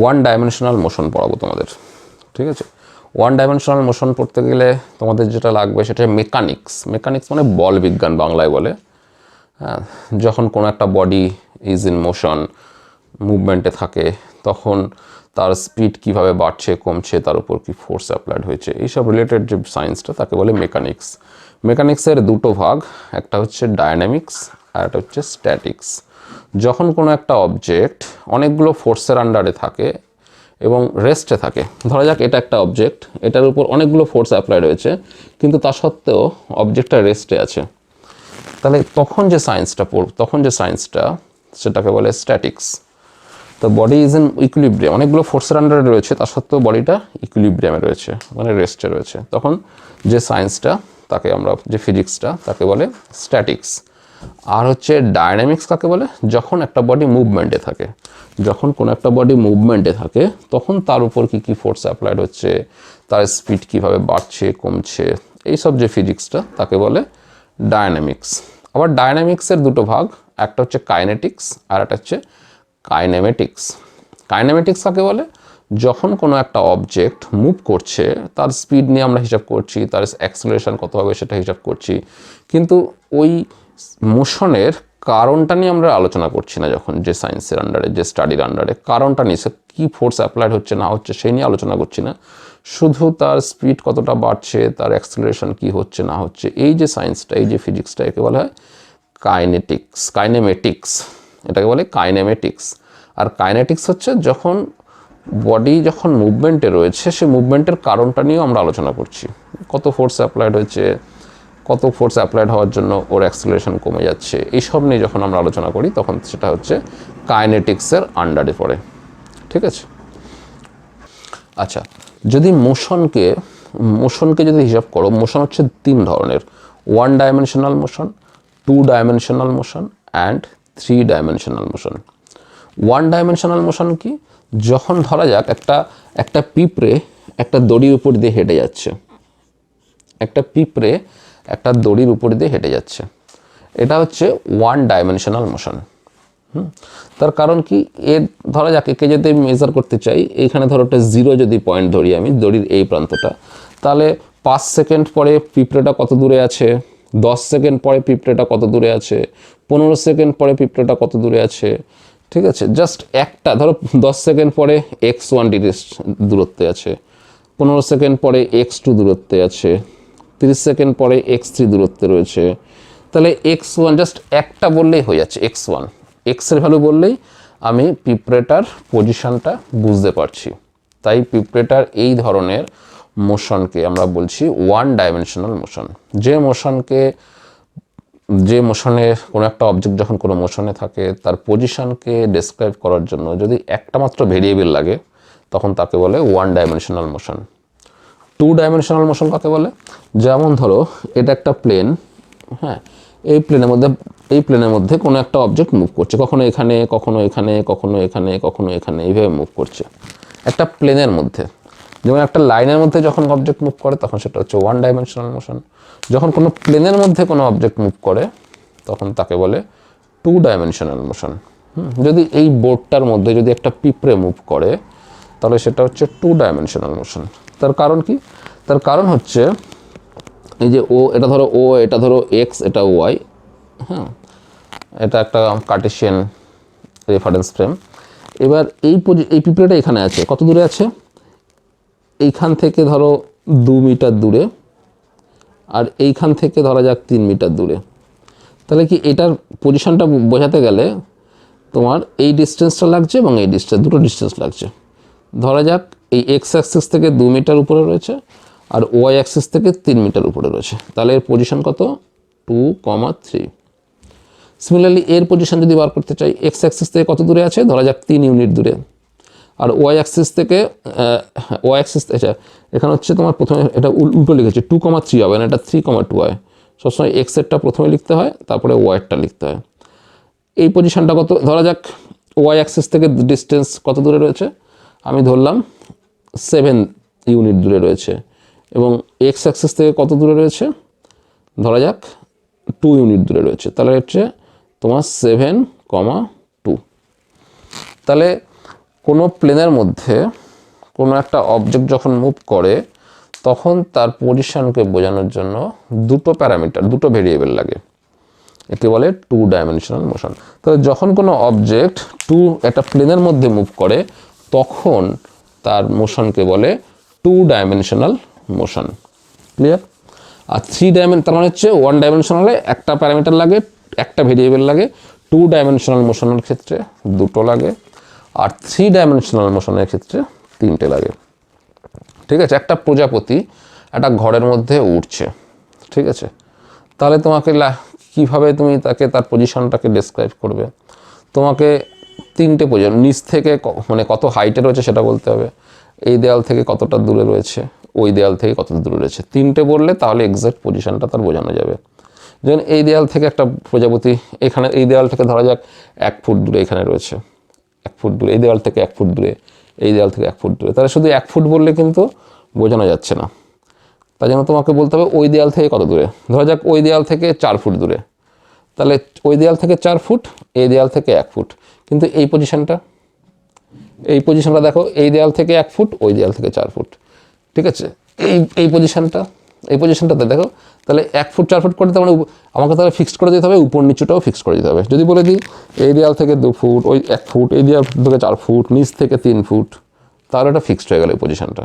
One dimensional motion পড়াবো তোমাদের, ঠিক আছে? ওয়ান ডাইমেনশনাল মোশন পড়তে গেলে তোমাদের যেটা লাগবে সেটা মেকানিক্স মেকানিক্স মানে বল বিজ্ঞান বাংলায় বলে। হ্যাঁ যখন কোনো একটা বডি ইজ ইন মোশন মুভমেন্টে থাকে, তখন তার স্পিড কীভাবে বাড়ছে, কমছে, তার উপর কি ফোর্স অ্যাপ্লাইড হয়েছে, এইসব রিলেটেড যে সায়েন্সটা তাকে বলে মেকানিক্স মেকানিক্সের দুটো ভাগ, একটা হচ্ছে ডায়নামিক্স আর একটা হচ্ছে স্ট্যাটিক্স যখন কোনো একটা অবজেক্ট অনেকগুলো ফোর্সের আন্ডারে থাকে এবং রেস্টে থাকে, ধরা যাক এটা একটা অবজেক্ট এটার উপর অনেকগুলো ফোর্স অ্যাপ্লাই রয়েছে, কিন্তু তা সত্ত্বেও অবজেক্টটা রেস্টে আছে। তাহলে তখন যে সায়েন্সটা পড়, তখন যে সায়েন্সটা সেটাকে বলে স্ট্যাটিক্স তো বডি ইজ ইন ইকুইলিব্রিয়াম অনেকগুলো ফোর্সের আন্ডারে রয়েছে, তা সত্ত্বেও বডিটা ইকুইলিব্রিয়ামে রয়েছে মানে রেস্টে রয়েছে। তখন যে সায়েন্সটা তাকে আমরা, যে ফিজিক্সটা তাকে বলে স্ট্যাটিক্স আর হচ্ছে ডায়নামিক্স কাকে বলে? যখন একটা বডি মুভমেন্টে থাকে, যখন কোনো একটা বডি মুভমেন্টে থাকে, তখন তার উপর কী কী ফোর্স অ্যাপ্লাইড হচ্ছে, তার স্পিড কীভাবে বাড়ছে, কমছে, এইসব যে ফিজিক্সটা তাকে বলে ডায়নামিক্স আবার ডায়নামিক্সের দুটো ভাগ, একটা হচ্ছে কাইনেটিক্স আর একটা হচ্ছে কাইনেমেটিক্স কাইনেমেটিক্স কাকে বলে? যখন কোনো একটা অবজেক্ট মুভ করছে, তার স্পিড নিয়ে আমরা হিসাব করছি, তার অ্যাক্সিলারেশন কত হবে সেটা হিসাব করছি, কিন্তু ওই মোশনের কারণটা নিয়ে আমরা আলোচনা করছি না যখন যে সায়েন্সের আন্ডারে যে স্টাডির আন্ডারে কারণটা নিয়ে কী ফোর্স অ্যাপ্লাইড হচ্ছে, না হচ্ছে, সেই নিয়ে আলোচনা করছি না। শুধু তার স্পিড কতটা বাড়ছে, তার অ্যাক্সেলারেশন কী হচ্ছে, না হচ্ছে, এই যে সায়েন্সটা এই যে ফিজিক্সটা একে বলা হয় কাইনেটিক্স কাইনেমেটিক্স এটাকে বলে কাইনেমেটিক্স আর কাইনেটিক্স হচ্ছে যখন বডি যখন মুভমেন্টে রয়েছে সে মুভমেন্টের কারণটা নিয়েও আমরা আলোচনা করছি। কত ফোর্স অ্যাপ্লাইড হয়েছে কত ফোর্স অ্যাপ্লাইড হওয়ার জন্য ওর অ্যাক্সিলারেশন কমে যাচ্ছে। এইসব নিয়ে যখন আমরা আলোচনা করি, তখন সেটা হচ্ছে কাইনেটিক্সের আন্ডারে পড়ে। ঠিক আছে? আচ্ছা যদি মোশনকে মোশনকে যদি হিসাব করো মোশন হচ্ছে তিন ধরনের। One dimensional motion two dimensional motion and three dimensional motion one dimensional motion কি? যখন ধরা যাক, একটা একটা পিঁপড়ে একটা দড়ির উপর দিয়ে হেঁটে যাচ্ছে। একটা পিঁপড়ে একটা দড়ির উপর দিয়ে হেঁটে যাচ্ছে। এটা হচ্ছে ওয়ান ডাইমেনশনাল মোশন তার কারণ কি? এর ধরা যাক, একে যদি আমি মেজার করতে চাই এইখানে ধরো একটা জিরো যদি পয়েন্ট ধরি আমি দড়ির এই প্রান্তটা, তাহলে পাঁচ সেকেন্ড পরে পিঁপড়েটা কত দূরে আছে? দশ সেকেন্ড পরে পিঁপড়েটা কত দূরে আছে? পনেরো সেকেন্ড পরে পিঁপড়েটা কত দূরে আছে? ঠিক আছে? জাস্ট একটা, ধরো দশ সেকেন্ড পরে এক্স ওয়ান ডিগ্রি দূরত্বে আছে, পনেরো সেকেন্ড পরে এক্স টু দূরত্বে আছে তিরিশ সেকেন্ড পরে এক্স থ্রি দূরত্বে রয়েছে। তাহলে এক্স ওয়ান জাস্ট একটা বললেই হয়ে যাচ্ছে এক্স ওয়ান এক্সের ভ্যালু বললেই আমি পিঁপড়েটার পজিশনটা বুঝতে পারছি। তাই পিঁপড়েটার এই ধরনের মোশনকে আমরা বলছি ওয়ান ডাইমেনশনাল মোশন যে মোশনকে যে মোশনে কোনো একটা অবজেক্ট যখন কোনো মোশনে থাকে, তার পজিশনকে ডেসক্রাইব করার জন্য যদি একটা মাত্র ভেরিয়েবল লাগে, তখন তাকে বলে one dimensional motion two dimensional motion কাকে বলে? যেমন ধরো, এটা একটা প্লেন হ্যাঁ এই প্লেনের মধ্যে, এই প্লেনের মধ্যে কোনো একটা অবজেক্ট মুভ করছে। কখনো এখানে কখনো এখানে কখনো এখানে কখনো এখানে, এইভাবে মুভ করছে। একটা প্লেনের মধ্যে, যেমন একটা লাইনের মধ্যে যখন অবজেক্ট মুভ করে, তখন সেটা হচ্ছে ওয়ান ডাইমেনশনাল মোশন যখন কোনো প্লেনের মধ্যে কোনো অবজেক্ট মুভ করে, তখন তাকে বলে টু ডাইমেনশনাল মোশন যদি এই বোর্ডটার মধ্যে যদি একটা পিঁপড়ে মুভ করে, তাহলে সেটা হচ্ছে টু ডাইমেনশনাল মোশন তার কারণ কি? তার কারণ হচ্ছে এই যে ও এটা ধরো ও এটা ধরো এক্স এটা ওয়াই হ্যাঁ? এটা একটা কার্টেশিয়ান রেফারেন্স ফ্রেম এবার এই এই পিঁপড়েটা এখানে আছে। কত দূরে আছে? এইখান থেকে ধরো দু মিটার দূরে আর এইখান থেকে ধরা যাক তিন মিটার দূরে। তাহলে কি এটার পজিশনটা বোঝাতে গেলে তোমার এই ডিস্টেন্সটা লাগছে এবং এই ডিস্টেন্স দুটো ডিস্টেন্স লাগছে। ধরা যাক এই এক্স অ্যাক্সিস থেকে দু মিটার উপরে রয়েছে আর ওয়াই অ্যাক্সিস থেকে তিন মিটার উপরে রয়েছে। তাহলে এর পজিশন কত? টু কমা থ্রি সিমিলারলি এর পজিশন যদি বার করতে চাই এক্স অ্যাক্সিস থেকে কত দূরে আছে? ধরা যাক তিন ইউনিট দূরে। আর ওয়াই অ্যাক্সিস থেকে ওয়াই অ্যাক্সিস আচ্ছা এখানে হচ্ছে তোমার প্রথমে এটা উল- উল্টো লিখেছে টু কমা থ্রি হবে, না এটা থ্রি কমা টু হয়। সবসময় এক্সেরটা প্রথমে লিখতে হয়, তারপরে ওয়াইয়েরটা লিখতে হয়। এই পজিশনটা কত? ধরা যাক ওয়াই অ্যাক্সিস থেকে ডিস্টেন্স কত দূরে রয়েছে? আমি ধরলাম সেভেন ইউনিট দূরে রয়েছে। এবং এক্স অ্যাক্সেস থেকে কত দূরে রয়েছে? ধরা যাক টু ইউনিট দূরে রয়েছে। তাহলে হচ্ছে তোমার সেভেন কমা টু তাহলে কোনো প্লেনের মধ্যে কোনো একটা অবজেক্ট যখন মুভ করে, তখন তার পজিশনকে বোঝানোর জন্য দুটো প্যারামিটার দুটো ভেরিয়েবল লাগে। একে বলে টু ডাইমেনশনাল মোশন তো যখন কোনো অবজেক্ট টু একটা প্লেনের মধ্যে মুভ করে, তখন তার মোশনকে বলে টু ডাইমেনশনাল মোশন ক্লিয়ার আর থ্রি ডাইমেন তার মানে হচ্ছে ওয়ান ডাইমেনশনালে একটা প্যারামিটার লাগে, একটা ভেরিয়েবল লাগে। টু ডাইমেনশনাল মোশনের ক্ষেত্রে দুটো লাগে, আর থ্রি ডাইমেনশনাল মোশনের ক্ষেত্রে তিনটে লাগে। ঠিক আছে? একটা প্রজাপতি একটা ঘরের মধ্যে উঠছে ঠিক আছে? তাহলে তোমাকে কীভাবে তুমি তাকে, তার পজিশনটাকে ডেসক্রাইব করবে? তোমাকে তিনটে পজিশন নিচ থেকে মানে কত হাইটে রয়েছে সেটা বলতে হবে। এই দেয়াল থেকে কতটা দূরে রয়েছে, ওই দেয়াল থেকে কত দূরে রয়েছে। তিনটে বললে তাহলে এক্স্যাক্ট পজিশনটা তার বোঝানো যাবে। যেমন এই দেয়াল থেকে একটা প্রজাপতি, এখানে এই দেয়াল থেকে ধরা যাক, এক ফুট দূরে এখানে রয়েছে। এক ফুট দূরে, এই দেওয়াল থেকে এক ফুট দূরে, এই দেওয়াল থেকে এক ফুট দূরে। তাহলে শুধু এক ফুট বললে কিন্তু বোঝানো যাচ্ছে না। তাই জন্য তোমাকে বলতে হবে ওই দেয়াল থেকে কত দূরে? ধরা যাক ওই দেয়াল থেকে চার ফুট দূরে। তাহলে ওই দেয়াল থেকে চার ফুট, এই দেয়াল থেকে এক ফুট। কিন্তু এই পজিশনটা এই পজিশনটা দেখো, এই দেয়াল থেকে এক ফুট, ওই দেয়াল থেকে চার ফুট। ঠিক আছে? এই এই পজিশনটা এই পজিশনটাতে দেখো, তাহলে এক ফুট, চার ফুট করে তার মানে আমাকে তাহলে ফিক্সড করে দিতে হবে, উপর নিচুটাও ফিক্স করে দিতে হবে। যদি বলে দিই, এই দেয়াল থেকে দু ফুট, ওই এক ফুট, এই দেয়াল থেকে চার ফুট, নিচ থেকে তিন ফুট, তাহলে এটা ফিক্সড হয়ে গেল এই পজিশনটা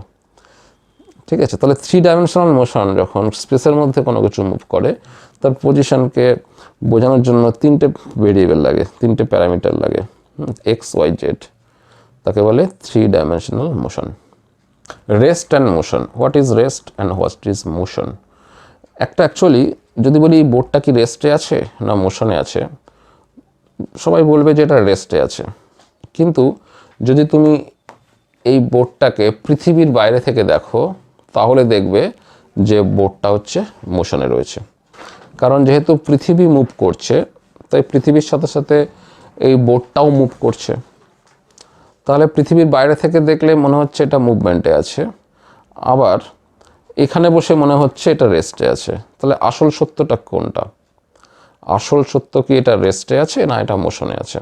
ঠিক আছে? তাহলে থ্রি ডাইমেনশনাল মোশন যখন স্পেসের মধ্যে কোনো কিছু মুভ করে, তার পজিশনকে বোঝানোর জন্য তিনটে ভেরিয়েবল লাগে, তিনটে প্যারামিটার লাগে এক্স ওয়াই জেড তাকে বলে three dimensional motion rest and motion what is rest and what is motion একটা অ্যাকচুয়ালি যদি বলি বোর্ডটা কি রেস্টে আছে না মোশনে আছে, সবাই বলবে যে এটা রেস্টে আছে। কিন্তু যদি তুমি এই বোর্ডটাকে পৃথিবীর বাইরে থেকে দেখো, তাহলে দেখবে যে বোর্ডটা হচ্ছে মোশনে রয়েছে। কারণ যেহেতু পৃথিবী মুভ করছে, তাই পৃথিবীর সাথে সাথে এই বোর্ডটাও মুভ করছে। তাহলে পৃথিবীর বাইরে থেকে দেখলে মনে হচ্ছে এটা মুভমেন্টে আছে। আবার এখানে বসে মনে হচ্ছে এটা রেস্টে আছে। তাহলে আসল সত্যটা কোনটা? আসল সত্য কি এটা রেস্টে আছে না এটা মোশনে আছে?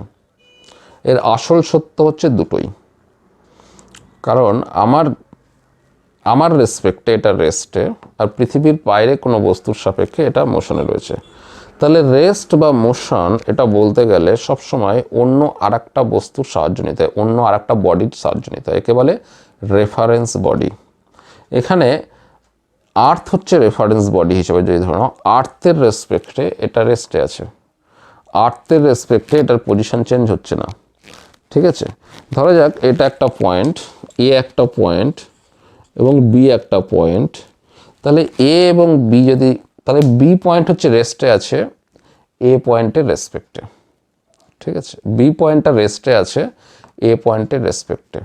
এর আসল সত্য হচ্ছে দুটোই। কারণ আমার আমার রেসপেক্টে এটা রেস্টে আর পৃথিবীর বাইরে কোনো বস্তুর সাপেক্ষে এটা মোশনে রয়েছে। তাহলে রেস্ট বা মোশন এটা বলতে গেলে সবসময় অন্য আরেকটা বস্তুর সাহায্য নিতে হয়, অন্য আরেকটা বডির সাহায্য নিতে হয়, একে বলে রেফারেন্স বডি এখানে আর্থ হচ্ছে রেফারেন্স বডি হিসেবে যদি ধরো আর্থের রেসপেক্টে এটা রেস্টে আছে। আর্থের রেসপেক্টে এটার পজিশন চেঞ্জ হচ্ছে না। ঠিক আছে? ধরা যাক এটা একটা পয়েন্ট এ একটা পয়েন্ট এবং বি একটা পয়েন্ট তাহলে এ এবং বি যদি, তাহলে বি পয়েন্ট হচ্ছে রেস্টে আছে এ পয়েন্টের রেসপেক্টে ঠিক আছে? বি পয়েন্টটা রেস্টে আছে এ পয়েন্টের রেসপেক্টে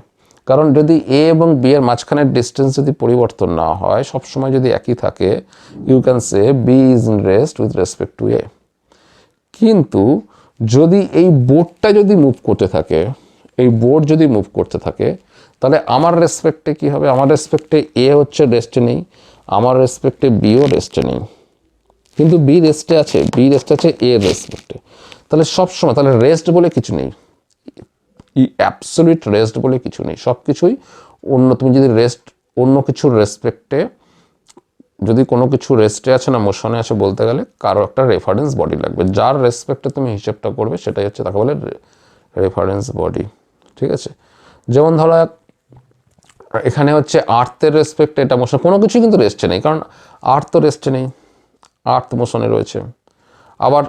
কারণ যদি এ এবং বি এর মাঝখানের ডিস্টেন্স যদি পরিবর্তন না হয়, সবসময় যদি একই থাকে you can say B is in rest with respect to A কিন্তু যদি এই বোর্ডটা যদি মুভ করতে থাকে, এই বোর্ড যদি মুভ করতে থাকে তাহলে আমার রেসপেক্টে কি হবে? আমার রেসপেক্টে এ হচ্ছে রেস্টে নেই আমার রেসপেক্টে বিও রেস্টে নেই কিন্তু বি রেস্টে আছে বি রেস্টে আছে এ। রেসপেক্টে তাহলে সবসময়, তাহলে রেস্ট বলে কিছু নেই। ই অ্যাবসলিউট রেস্ট বলে কিছু নেই। সব কিছুই অন্য, তুমি যদি রেস্ট অন্য কিছুর রেসপেক্টে যদি কোনো কিছু রেস্টে আছে না মোশনে আছে বলতে গেলে, কারও একটা রেফারেন্স বডি লাগবে। যার রেসপেক্টে তুমি হিসেবটা করবে, সেটাই হচ্ছে তাকে বলে রেফারেন্স বডি ঠিক আছে? যেমন ধরো এক- এখানে হচ্ছে আর্থের রেসপেক্টে এটা মোশন কোনো কিছু কিন্তু রেস্টে নেই, কারণ আর্থ তো রেস্টে নেই, আর্থ মোশনে রয়েছে। আবার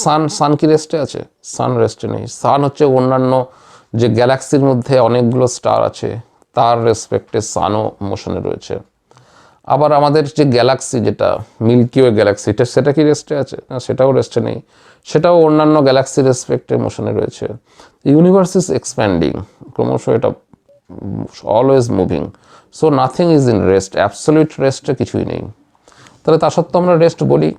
সান সান কি রেস্টে আছে? সান রেস্টে নেই। সান হচ্ছে অন্যান্য যে গ্যালাক্সির মধ্যে অনেকগুলো স্টার আছে, তার রেসপেক্টে সানও মোশনে রয়েছে। আবার আমাদের যে গ্যালাক্সি যেটা মিল্কি ওয়ে গ্যালাক্সি সেটা কি রেস্টে আছে? না, সেটাও রেস্টে নেই। সেটাও অন্যান্য গ্যালাক্সি রেসপেক্টে মোশনে রয়েছে। ইউনিভার্স ইজ এক্সপ্যান্ডিং ক্রমশ এটা always moving so nothing is in rest absolute রেস্টে কিছুই নেই। তাহলে তা সত্ত্বেও আমরা রেস্ট বলি।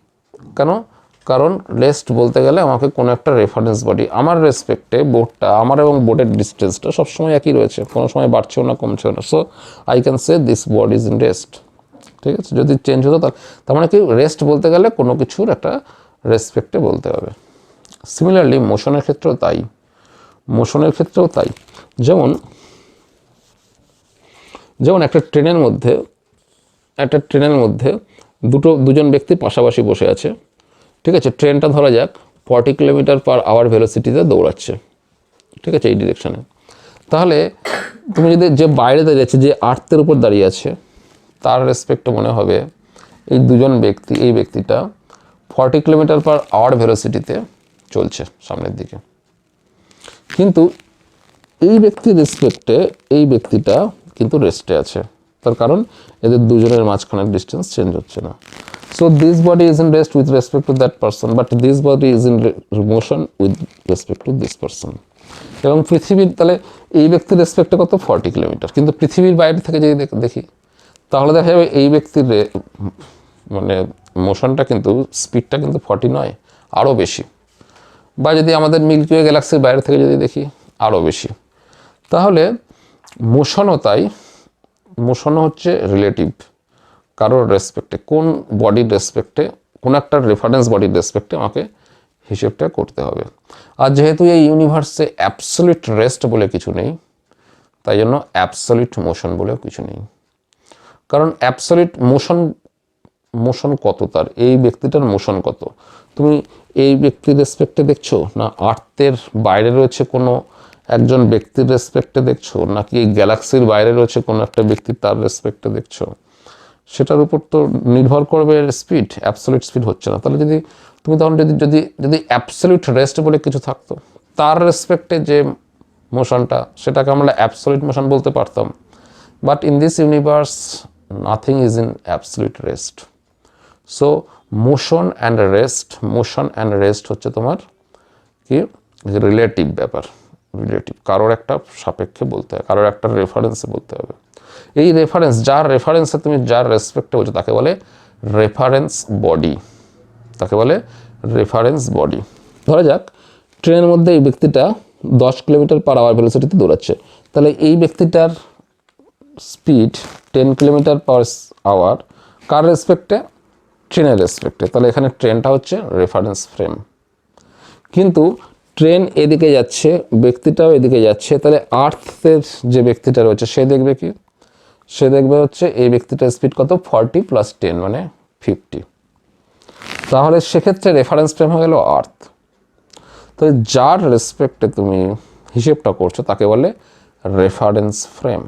কেন? কারণ রেস্ট বলতে গেলে আমাকে কোনো একটা রেফারেন্স বডি আমার রেসপেক্টে বোর্ডটা আমার এবং বোর্ডের ডিস্টেন্সটা সবসময় একই রয়েছে। কোনো সময় বাড়ছেও না, কমছেও না। So I can say this body is in rest ঠিক আছে? যদি চেঞ্জ হতো তাহলে, তার মানে কি? রেস্ট বলতে গেলে কোনো কিছুর একটা রেসপেক্টে বলতে হবে। সিমিলারলি মোশনের ক্ষেত্রেও তাই। মোশনের ক্ষেত্রেও তাই। যেমন যেমন একটা ট্রেনের মধ্যে, একটা ট্রেনের মধ্যে দুটো, দুজন ব্যক্তি পাশাপাশি বসে আছে। ঠিক আছে, ট্রেনটা ধরা যাক, ফর্টি কিলোমিটার পার আওয়ার ভেলোসিটিতে দৌড়াচ্ছে। ঠিক আছে, এই ডিরেকশানে। তাহলে তুমি যদি যে বাইরে দাঁড়িয়ে আছে যে আর্থের উপর দাঁড়িয়ে আছে, তার রেসপেক্টে মনে হবে, এই দুজন ব্যক্তি, এই ব্যক্তিটা ফর্টি কিলোমিটার পার আওয়ার ভেলোসিটিতে চলছে সামনের দিকে। কিন্তু এই ব্যক্তির রেসপেক্টে এই ব্যক্তিটা রেস্টে আছে। তার কারণ এদের দুজনের মাঝখানের ডিস্টেন্স চেঞ্জ হচ্ছে না। So this body is in rest with respect to that person but this body is in motion with respect to this person এবং পৃথিবীর, তাহলে এই ব্যক্তির রেসপেক্টে কত? ফর্টি কিলোমিটার কিন্তু পৃথিবীর বাইরে থেকে যদি দেখ- তাহলে দেখা যাবে এই ব্যক্তির মানে মোশনটা কিন্তু স্পিডটা কিন্তু ফর্টি নয় আরও বেশি। বা যদি আমাদের মিল্কি ওয়ে গ্যালাক্সির বাইরে থেকে যদি দেখি আরও বেশি। তাহলে মোশনও তাই মোশনও হচ্ছে রিলেটিভ কারোর রেসপেক্টে কোন বডির রেসপেক্টে কোন একটা রেফারেন্স বডির রেসপেক্টে আমাকে হিসেবটা করতে হবে। আর যেহেতু এই ইউনিভার্সে অ্যাবসলিউট রেস্ট বলে কিছু নেই, তাই জন্য অ্যাবসলিউট মোশন বলেও কিছু নেই। কারণ অ্যাবসলিউট মোশন মোশন কত তার? এই ব্যক্তিটার মোশন কত? তুমি এই ব্যক্তির রেসপেক্টে দেখছ? না আর্থের বাইরে রয়েছে কোনো একজন ব্যক্তির রেসপেক্টে দেখছ? নাকি গ্যালাক্সির বাইরে রয়েছে কোনো একটা ব্যক্তি তার রেসপেক্টে দেখছ? সেটার উপর তো নির্ভর করবে স্পিড অ্যাবসলিউট স্পিড হচ্ছে না। তাহলে যদি, তুমি তখন যদি যদি যদি অ্যাবসলিউট রেস্ট বলে কিছু থাকতো, তার রেসপেক্টে যে মোশনটা সেটাকে আমরা অ্যাবসলিউট মোশন বলতে পারতাম। But in this universe nothing is in absolute rest so motion and rest motion and rest হচ্ছে তোমার কি? রিলেটিভ ব্যাপার। রিলেটিভ কারোর একটা সাপেক্ষে বলতে হবে, কারোর একটা রেফারেন্সে বলতে হবে। এই রেফারেন্স যার রেফারেন্সে তুমি যার রেসপেক্টে বলছো, তাকে বলে রেফারেন্স বডি তাকে বলে রেফারেন্স বডি ধরা যাক, ট্রেনের মধ্যে এই ব্যক্তিটা দশ কিলোমিটার পার আওয়ার ভেলোসিটিতে দৌড়াচ্ছে। তাহলে এই ব্যক্তিটার speed ten kilometre per hour কার রেসপেক্টে ট্রেনের রেসপেক্টে তাহলে এখানে ট্রেনটা হচ্ছে রেফারেন্স ফ্রেম কিন্তু ট্রেন এদিকে যাচ্ছে, ব্যক্তিটাও এদিকে যাচ্ছে। তাহলে আর্থের যে ব্যক্তিটা রয়েছে, সে দেখবে কি? সে দেখবে হচ্ছে এই ব্যক্তিটার স্পিড কত? ফর্টি প্লাস টেন মানে ফিফটি তাহলে সেক্ষেত্রে রেফারেন্স ফ্রেম হয়ে গেল আর্থ তো যার রেসপেক্টে তুমি হিসেবটা করছ, তাকে বলে রেফারেন্স ফ্রেম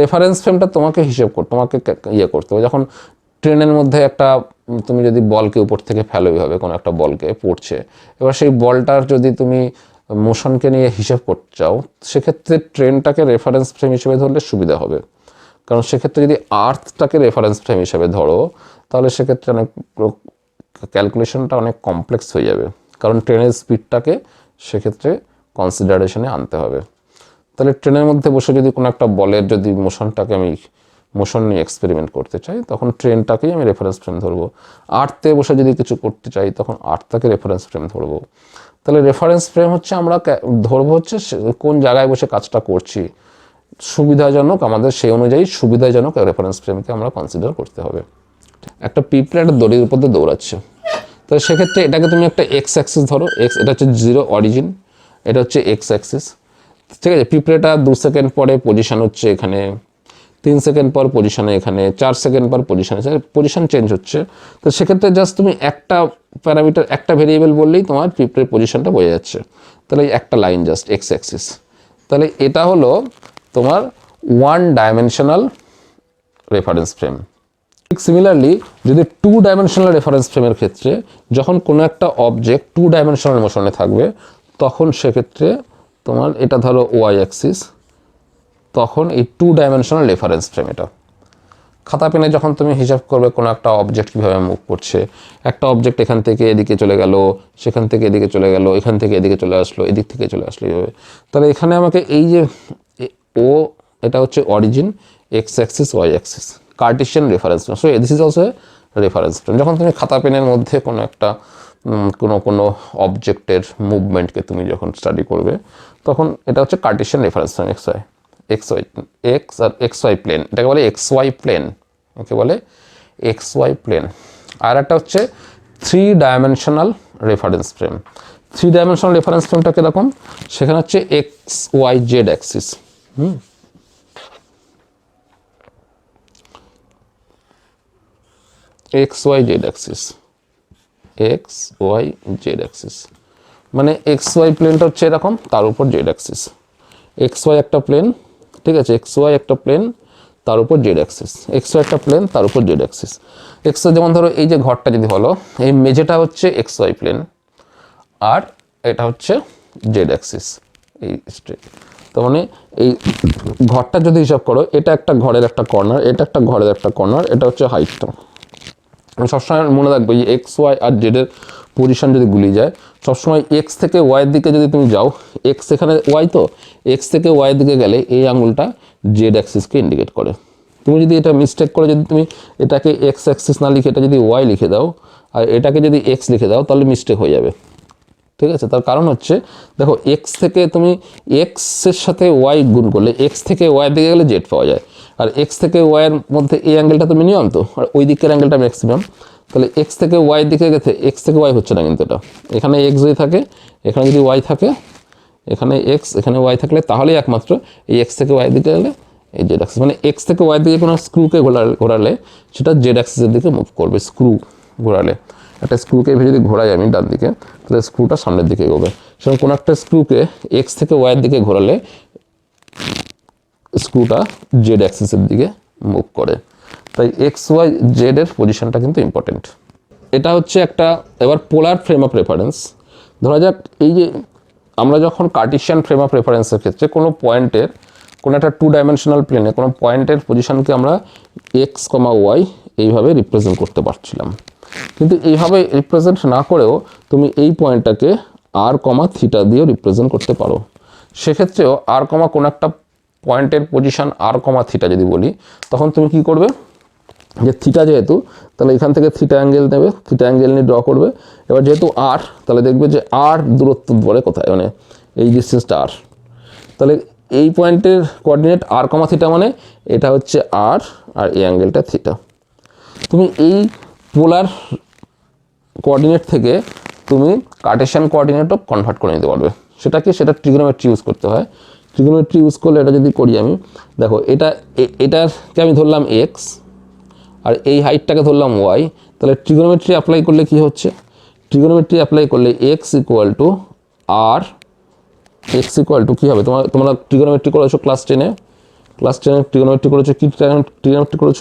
রেফারেন্স ফ্রেমটা তোমাকে হিসেব কর, তোমাকে ইয়ে করতে হবে। যখন ট্রেনের মধ্যে একটা তুমি যদি বলকে উপর থেকে ফেলোই হবে কোনো একটা বলকে পড়ছে, এবার সেই বলটার যদি তুমি মোশনকে নিয়ে হিসেব করতে চাও, সেক্ষেত্রে ট্রেনটাকে রেফারেন্স ফ্রেম হিসেবে ধরলে সুবিধা হবে। কারণ সেক্ষেত্রে যদি আর্থটাকে রেফারেন্স ফ্রেম হিসেবে ধরো, তাহলে সেক্ষেত্রে অনেক ক্যালকুলেশনটা অনেক কমপ্লেক্স হয়ে যাবে। কারণ ট্রেনের স্পিডটাকে সেক্ষেত্রে কনসিডারেশনে আনতে হবে। তাহলে ট্রেনের মধ্যে বসে যদি কোনো একটা বলের যদি মোশনটাকে আমি মোশন নিয়ে এক্সপেরিমেন্ট করতে চাই, তখন ট্রেনটাকেই আমি রেফারেন্স ফ্রেম ধরবো। আর্থে বসে যদি কিছু করতে চাই, তখন আর্থটাকে রেফারেন্স ফ্রেম ধরবো। তাহলে রেফারেন্স ফ্রেম হচ্ছে আমরা ধরবো হচ্ছে কোন জায়গায় বসে কাজটা করছি। সুবিধাজনক আমাদের সেই অনুযায়ী সুবিধাজনক রেফারেন্স ফ্রেমকে আমরা কনসিডার করতে হবে। একটা পিঁপড়ে একটা দড়ির উপর দিয়ে দৌড়াচ্ছে। তো সেক্ষেত্রে এটাকে তুমি একটা এক্স অ্যাক্সিস ধরো। এক্স এটা হচ্ছে জিরো অরিজিন এটা হচ্ছে এক্স অ্যাক্সিস ঠিক আছে? পিঁপড়েটা দু সেকেন্ড পরে পজিশন হচ্ছে এখানে। তিন সেকেন্ড পর পজিশনে এখানে, চার সেকেন্ড পর পজিশনে পজিশন চেঞ্জ হচ্ছে। তো সেক্ষেত্রে জাস্ট তুমি একটা প্যারামিটার একটা ভেরিয়েবল বললেই তোমার পিঁপড়ের পজিশনটা বোঝা যাচ্ছে। তাহলে একটা লাইন জাস্ট এক্স অ্যাক্সিস তাহলে এটা হলো তোমার ওয়ান ডাইমেনশনাল রেফারেন্স ফ্রেম ঠিক সিমিলারলি যদি টু ডাইমেনশনাল রেফারেন্স ফ্রেমের ক্ষেত্রে যখন কোনো একটা অবজেক্ট টু ডাইমেনশনাল মোশনে থাকবে, তখন সেক্ষেত্রে তোমার এটা ধরো ওয়াই অ্যাক্সিস তখন এই টু ডাইমেনশনাল রেফারেন্স ফ্রেম এটা। খাতা পেনে যখন তুমি হিসাব করবে কোনো একটা অবজেক্ট কীভাবে মুভ করছে, একটা অবজেক্ট এখান থেকে এদিকে চলে গেল, সেখান থেকে এদিকে চলে গেল, এখান থেকে এদিকে চলে আসলো, এদিক থেকে চলে আসলো এইভাবে। তাহলে এখানে আমাকে এই যে ও এটা হচ্ছে origin X axis Y axis Cartesian reference frame so this is also reference frame যখন তুমি খাতা পেনের মধ্যে কোনো একটা কোনো কোনো অবজেক্টের মুভমেন্টকে তুমি যখন স্টাডি করবে, তখন এটা হচ্ছে Cartesian reference frame X Y X Y X আর এক্স ওয়াই প্লেন এটাকে বলে এক্স ওয়াই প্লেন ওকে বলে এক্স ওয়াই প্লেন আর একটা হচ্ছে three dimensional reference frame three dimensional reference ফ্রেমটা কীরকম? সেখানে হচ্ছে এক্স ওয়াই জেড অ্যাক্সিস হুম? X Y Z axis X Y Z axis মানে এক্স ওয়াই প্লেনটা হচ্ছে এরকম, তার উপর জেড অ্যাক্সিস এক্স ওয়াই একটা প্লেন ঠিক আছে এক্স ওয়াই একটা প্লেন তার উপর জেড অ্যাক্সিস এক্স ওয়াই একটা প্লেন তার উপর জেড অ্যাক্সিস এক্স যেমন ধরো, এই যে ঘরটা যদি হলো, এই মেঝেটা হচ্ছে এক্স ওয়াই প্লেন আর এটা হচ্ছে জেড অ্যাক্সিস এই স্ট্রেট তার মানে এই ঘরটা যদি হিসাব করো, এটা একটা ঘরের একটা কর্নার এটা একটা ঘরের একটা কর্নার এটা হচ্ছে হাইটটা সবসময় মনে রাখব এই এক্স ওয়াই আর জেডের পজিশন যদি গুলিয়ে যায়, সবসময় এক্স থেকে ওয়াইয়ের দিকে যদি তুমি যাও এক্স এখানে ওয়াই তো? এক্স থেকে ওয়াইয়ের দিকে গেলে এই আঙুলটা জেড অ্যাক্সিসকে ইন্ডিকেট করে। তুমি যদি এটা মিস্টেক করে যদি তুমি এটাকে এক্স অ্যাক্সিস না লিখে, এটা যদি ওয়াই লিখে দাও, আর এটাকে যদি এক্স লিখে দাও, তাহলে মিস্টেক হয়ে যাবে। ঠিক আছে? তার কারণ হচ্ছে, দেখো এক্স থেকে তুমি এক্সের সাথে ওয়াই গুণ করলে এক্স থেকে ওয়াই দিকে গেলে জেড পাওয়া যায়। আর এক্স থেকে ওয়াইয়ের মধ্যে এই অ্যাঙ্গেলটা তো মিনিমাম তো আর ওই দিকের অ্যাঙ্গেলটা ম্যাক্সিমাম তাহলে এক্স থেকে ওয়াই দিকে গেছে এক্স থেকে ওয়াই হচ্ছে না কিন্তু এটা। এখানে এক্স যদি থাকে, এখানে যদি ওয়াই থাকে, এখানে এক্স এখানে ওয়াই থাকলে তাহলেই একমাত্র এই এক্স থেকে ওয়াই দিকে গেলে এই জেড অ্যাক্সিস মানে এক্স থেকে ওয়াই দিকে কোনো স্ক্রুকে ঘোরালে ঘোরালে সেটা জেড অ্যাক্সিসের দিকে মুভ করবে স্ক্রু ঘোরালে। একটা স্ক্রুকে এভাবে যদি ঘোরাই আমি ডান দিকে, তাহলে স্ক্রুটা সামনের দিকে এগোবে। সেরকম কোনো একটা স্ক্রুকে এক্স থেকে ওয়াইয়ের দিকে ঘোরালে স্ক্রুটা জেড অ্যাক্সিসের দিকে মুভ করে। তাই এক্স ওয়াই জেডের পজিশনটা কিন্তু ইম্পর্টেন্ট এটা হচ্ছে একটা এবার পোলার ফ্রেম অফ রেফারেন্স ধরা যাক এই যে আমরা যখন কার্টিশিয়ান ফ্রেম অফ রেফারেন্সের ক্ষেত্রে কোনো পয়েন্টের কোনো একটা টু ডাইমেনশনাল প্লেনে কোনো পয়েন্টের পজিশনকে আমরা এক্স কমা ওয়াই এইভাবে রিপ্রেজেন্ট করতে পারছিলাম। কিন্তু এইভাবে রিপ্রেজেন্ট না করেও তুমি এই পয়েন্টটাকে আর কমা থিটা দিয়েও রিপ্রেজেন্ট করতে পারো। সেক্ষেত্রেও আর কমা কোনো একটা পয়েন্টের পজিশন আর কমা থিটা যদি বলি, তখন তুমি কি করবে? যে থিটা যেহেতু, তাহলে এখান থেকে থিটা অ্যাঙ্গেল নেবে থিটা অ্যাঙ্গেল নিয়ে ড্র করবে। এবার যেহেতু আর তাহলে দেখবে যে আর দূরত্ব পড়ে কোথায়? মানে এই ডিস্টেন্সটা আর তাহলে এই পয়েন্টের কোঅর্ডিনেট আর কমা থিটা মানে এটা হচ্ছে আর আর এই অ্যাঙ্গেলটা থিটা তুমি এই পোলার কোঅর্ডিনেট থেকে তুমি কার্টেশিয়ান কোঅর্ডিনেটও কনভার্ট করে নিতে পারবে। সেটাকে সেটা ট্রিগোনোমেট্রি ইউজ করতে হয়। ট্রিগোনোমেট্রি ইউজ করলে এটা যদি করি আমি, দেখো এটা এটাকে আমি ধরলাম এক্স আর এই হাইটটাকে ধরলাম ওয়াই তাহলে ট্রিগোনোমেট্রি অ্যাপ্লাই করলে কি হচ্ছে? ট্রিগোনোমেট্রি অ্যাপ্লাই করলে X equal to R X equal to কী হবে? তোমার, তোমরা ট্রিগোনোমেট্রি করেছ ক্লাস টেনে ক্লাস টেনে ট্রিগোনোমেট্রি করেছ, কি ট্রিগোনোমেট্রি করেছ?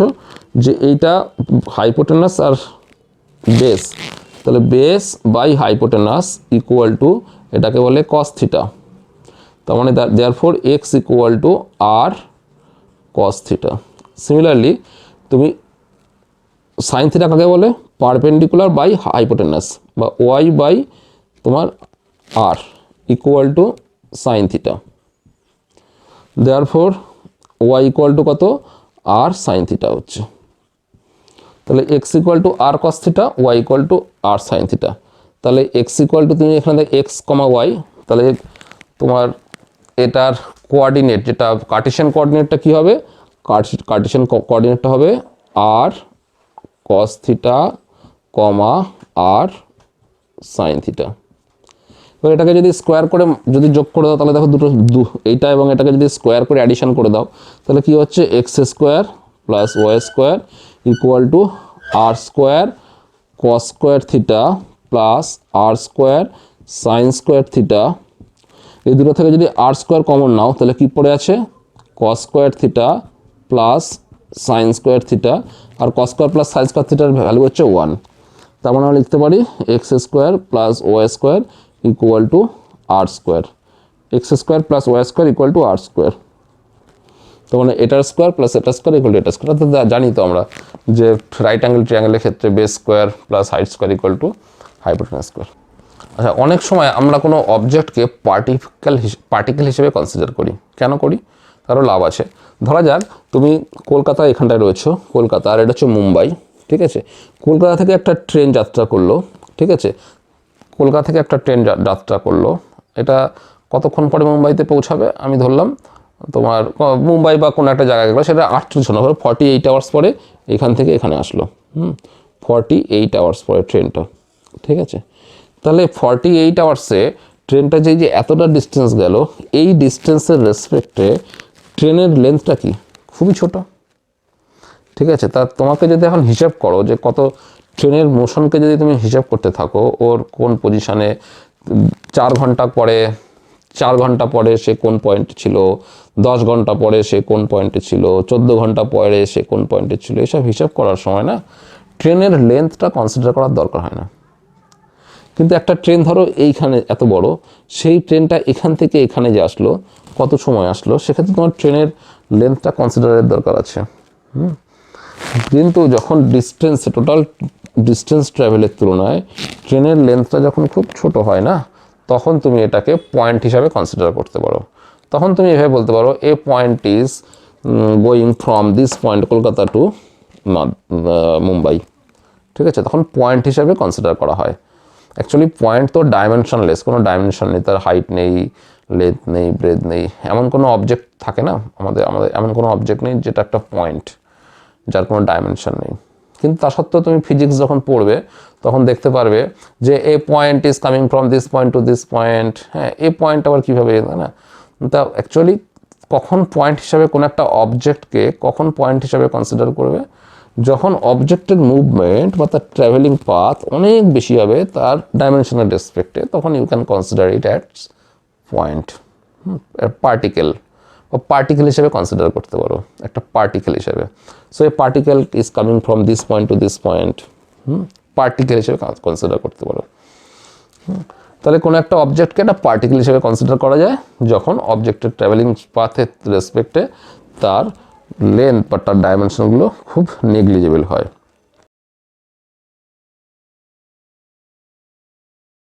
যে এইটা হাইপোটেনাস আর বেস তাহলে base by hypotenuse equal to এটাকে বলে কস থিটা তার মানে therefore X equal to R cos theta similarly তুমি সাইন থিটা কাকে বলে? পারপেন্ডিকুলার বাই হাইপোটেনাস বা ওয়াই বাই তোমার R equal to sine theta therefore Y equal to কত? আর সাইন থিটা হচ্ছে। তাহলে X equal to R cos theta Y equal to R sine theta তাহলে X equal to তুমি এখানে x comma Y তাহলে তোমার এটার কোঅর্ডিনেট যেটা কার্টিশিয়ান কোঅর্ডিনেটটা কী হবে? কার্টিশিয়ান কোঅর্ডিনেটটা হবে R cos theta comma R sine theta এবার এটাকে যদি স্কোয়ার করে যদি যোগ করে দাও, তাহলে দেখো দুটো দু, এইটা এবং এটাকে যদি স্কোয়ার করে অ্যাডিশন করে দাও, তাহলে কি হচ্ছে? X square plus Y square equal to R square cos square theta plus R square sine square theta এই দুটো থেকে যদি আর স্কোয়ার কমন নাও, তাহলে কি পড়ে আছে? Cos square theta plus sine square theta আর cos square plus sine square থিটার value হচ্ছে ওয়ান তার মানে আমরা লিখতে পারি X square plus Y square equal to R square X square plus Y square equal to R square তো মানে এটার স্কোয়ার প্লাস এটার স্কোয়ার ইকুয়াল এটার স্কোয়ার তো জানি তো আমরা যে রাইট অ্যাঙ্গেল ট্রিয়াঙ্গেলের ক্ষেত্রে base square plus height square equal to hypotenuse square আচ্ছা অনেক সময় আমরা কোনো অবজেক্টকে পার্টিকেল পার্টিকেল হিসেবে কনসিডার করি। কেন করি? তারও লাভ আছে। ধরা যাক, তুমি কলকাতা এখানটায় রয়েছো, কলকাতা, আর এটা হচ্ছে মুম্বাই, ঠিক আছে? কলকাতা থেকে একটা ট্রেন যাত্রা করল, ঠিক আছে? কলকাতা থেকে একটা ট্রেন যাত্রা করল, এটা কতক্ষণ পরে মুম্বাইতে পৌঁছাবে? আমি ধরলাম, তোমার মুম্বাই বা কোনো একটা জায়গায় গেলো, সেটা আটত্রিশ ঘণ্টা ধরো ফর্টি এইট আওয়ার্স পরে এখান থেকে এখানে আসলো, হুম? ফর্টি এইট আওয়ার্স পরে ট্রেনটা, ঠিক আছে? তাহলে ফর্টি এইট আওয়ার্সে ট্রেনটা যে যে এতটা ডিস্টেন্স গেল, এই ডিস্টেন্সের রেসপেক্টে ট্রেনের লেন্থটা কি? খুবই ছোট। ঠিক আছে, তা তোমাকে যদি এখন হিসাব করো যে কত ট্রেনের মোশনকে যদি তুমি হিসাব করতে থাকো, ওর কোন পজিশনে চার ঘণ্টা পরে, চার ঘণ্টা পরে সে কোন পয়েন্টে ছিল, দশ ঘণ্টা পরে সে কোন পয়েন্টে ছিল, চোদ্দ ঘণ্টা পরে সে কোন পয়েন্টে ছিল, এসব হিসাব করার সময় না, ট্রেনের লেন্থটা কনসিডার করার দরকার হয় না। কিন্তু একটা ট্রেন ধরো এইখানে এত বড়, সেই ট্রেনটা এখান থেকে এখানে যে আসলো কত সময় আসলো, সেক্ষেত্রে তোমার ট্রেনের লেন্থটা কনসিডারের দরকার আছে। হুম। কিন্তু যখন ডিস্টেন্স টোটাল ডিস্টেন্স ট্রাভেলের তুলনায় ট্রেনের লেন্থটা যখন খুব ছোট হয় না, তখন তুমি এটাকে পয়েন্ট হিসাবে কনসিডার করতে পারো। তখন তুমি এভাবে বলতে পারো a point is going from this point Kolkata to Mumbai. ঠিক আছে? তখন পয়েন্ট হিসাবে কনসিডার করা হয়। অ্যাকচুয়ালি পয়েন্ট তো ডাইমেনশনলেস কোনো ডাইমেনশন নেই, তার হাইট নেই লেন্থ নেই ব্রেথ নেই, এমন কোনো অবজেক্ট থাকে না আমাদের আমাদের এমন কোনো অবজেক্ট নেই যেটা একটা পয়েন্ট যার কোনো ডাইমেনশন নেই। কিন্তু তা সত্ত্বেও তুমি ফিজিক্স যখন পড়বে, তখন দেখতে পারবে যে a point is coming from this point to this point হ্যাঁ এ পয়েন্ট আবার কীভাবে না? তা অ্যাকচুয়ালি কখন পয়েন্ট হিসাবে কোনো একটা অবজেক্টকে কখন পয়েন্ট হিসাবে কনসিডার করবে? যখন অবজেক্টের মুভমেন্ট বা তার ট্রাভেলিং পাথ অনেক বেশি হবে, তার ডাইমেনশনের রেসপেক্টে তখন you can consider it as point particle বা পার্টিকেল হিসেবে কনসিডার করতে পারো, একটা পার্টিকেল হিসেবে। So a particle is coming from this point to this point particle হিসেবে কনসিডার করতে পারো। তাহলে কোনো একটা অবজেক্টকে একটা পার্টিকেল হিসেবে কনসিডার করা যায়, যখন অবজেক্টের ট্রাভেলিং পাথের রেসপেক্টে তার লেন্থ বা তার ডাইমেনশনগুলো খুব নেগলিজেবল হয়।